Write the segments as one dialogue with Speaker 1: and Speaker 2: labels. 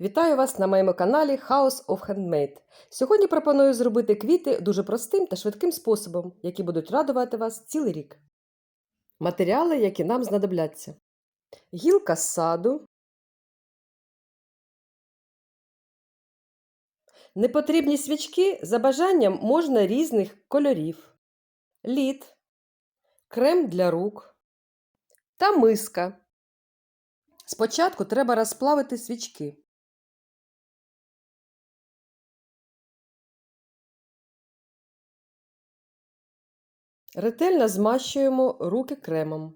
Speaker 1: Вітаю вас на моєму каналі House of Handmade. Сьогодні пропоную зробити квіти дуже простим та швидким способом, які будуть радувати вас цілий рік. Матеріали, які нам знадобляться: гілка з саду, непотрібні свічки за бажанням можна різних кольорів, лід, крем для рук та миска. Спочатку треба розплавити свічки. Ретельно змащуємо руки кремом.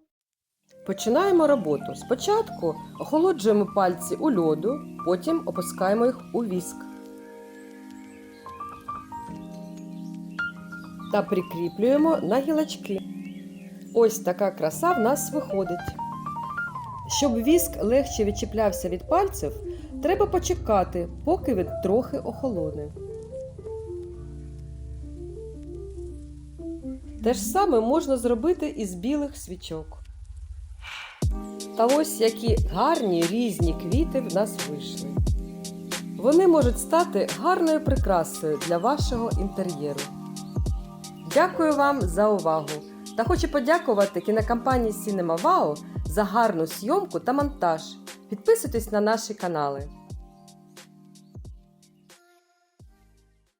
Speaker 1: Починаємо роботу. Спочатку охолоджуємо пальці у льоду, потім опускаємо їх у віск. Та прикріплюємо на гілочки. Ось така краса в нас виходить. Щоб віск легше відчіплявся від пальців, треба почекати, поки він трохи охолоне. Те ж саме можна зробити із білих свічок. Та ось які гарні різні квіти в нас вийшли. Вони можуть стати гарною прикрасою для вашого інтер'єру. Дякую вам за увагу! Та хочу подякувати кінокомпанії Cinema за гарну зйомку та монтаж. Підписуйтесь на наші канали.